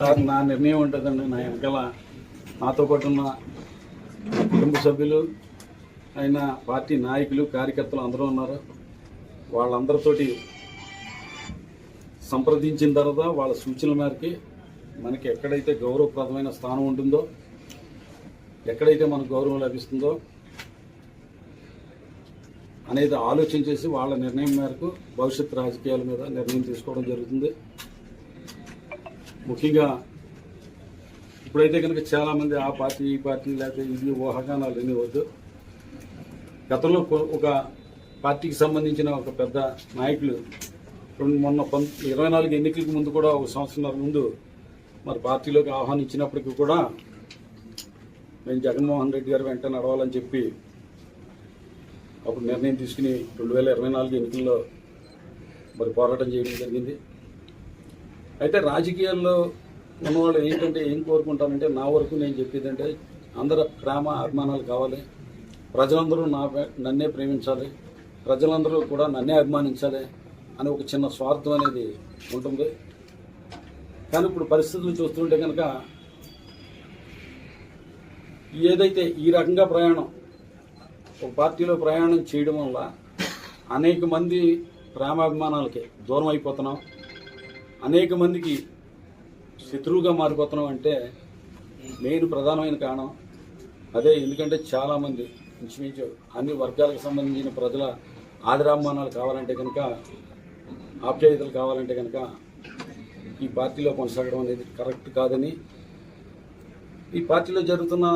Sir నా నిర్ణయం ఉంటుందండి నా వెనకాల నాతో పాటు ఉన్న కుటుంబ సభ్యులు అయిన పార్టీ నాయకులు కార్యకర్తలు అందరూ ఉన్నారు. వాళ్ళందరితోటి సంప్రదించిన తర్వాత వాళ్ళ సూచనల మేరకి మనకి ఎక్కడైతే గౌరవప్రదమైన స్థానం ఉంటుందో ఎక్కడైతే మనకు గౌరవం లభిస్తుందో అనేది ఆలోచన చేసి వాళ్ళ నిర్ణయం మేరకు భవిష్యత్ రాజకీయాల మీద నిర్ణయం తీసుకోవడం జరుగుతుంది. ముఖ్యంగా ఇప్పుడైతే కనుక చాలామంది ఆ పార్టీ ఈ పార్టీ లేకపోతే ఇది ఊహాగానాలు ఎన్ని వద్దు గతంలో ఒక పార్టీకి సంబంధించిన ఒక పెద్ద నాయకులు రెండు మొన్న పంత ఇరవై నాలుగు ఎన్నికలకు ముందు కూడా ఒక సంవత్సరం ముందు మరి పార్టీలోకి ఆహ్వానించినప్పటికీ కూడా నేను జగన్మోహన్ రెడ్డి గారు వెంట నడవాలని చెప్పి అప్పుడు నిర్ణయం తీసుకుని రెండు వేల ఇరవై నాలుగు ఎన్నికల్లో మరి పోరాటం చేయడం జరిగింది. అయితే రాజకీయాల్లో ఉన్నవాళ్ళు ఏంటంటే ఏం కోరుకుంటానంటే నా వరకు నేను చెప్పేది అంటే అందరూ ప్రేమ అభిమానాలు కావాలి. ప్రజలందరూ నా నన్నే ప్రేమించాలి. ప్రజలందరూ కూడా నన్నే అభిమానించాలి అని ఒక చిన్న స్వార్థం అనేది ఉంటుంది. కానీ ఇప్పుడు పరిస్థితులు చూస్తుంటే కనుక ఏదైతే ఈ రకంగా ప్రయాణం ఒక పార్టీలో ప్రయాణం చేయడం వల్ల అనేక మంది ప్రేమాభిమానాలకి దూరం అయిపోతున్నాం. అనేక మందికి శత్రువుగా మారిపోతున్నాం అంటే మెయిన్ ప్రధానమైన కారణం అదే ఎందుకంటే చాలామంది ఇంచుమించు అన్ని వర్గాలకు సంబంధించిన ప్రజల ఆదరాభిమానాలు కావాలంటే కనుక ఆప్యాయతలు కావాలంటే కనుక ఈ పార్టీలో కొనసాగడం అనేది కరెక్ట్ కాదని ఈ పార్టీలో జరుగుతున్న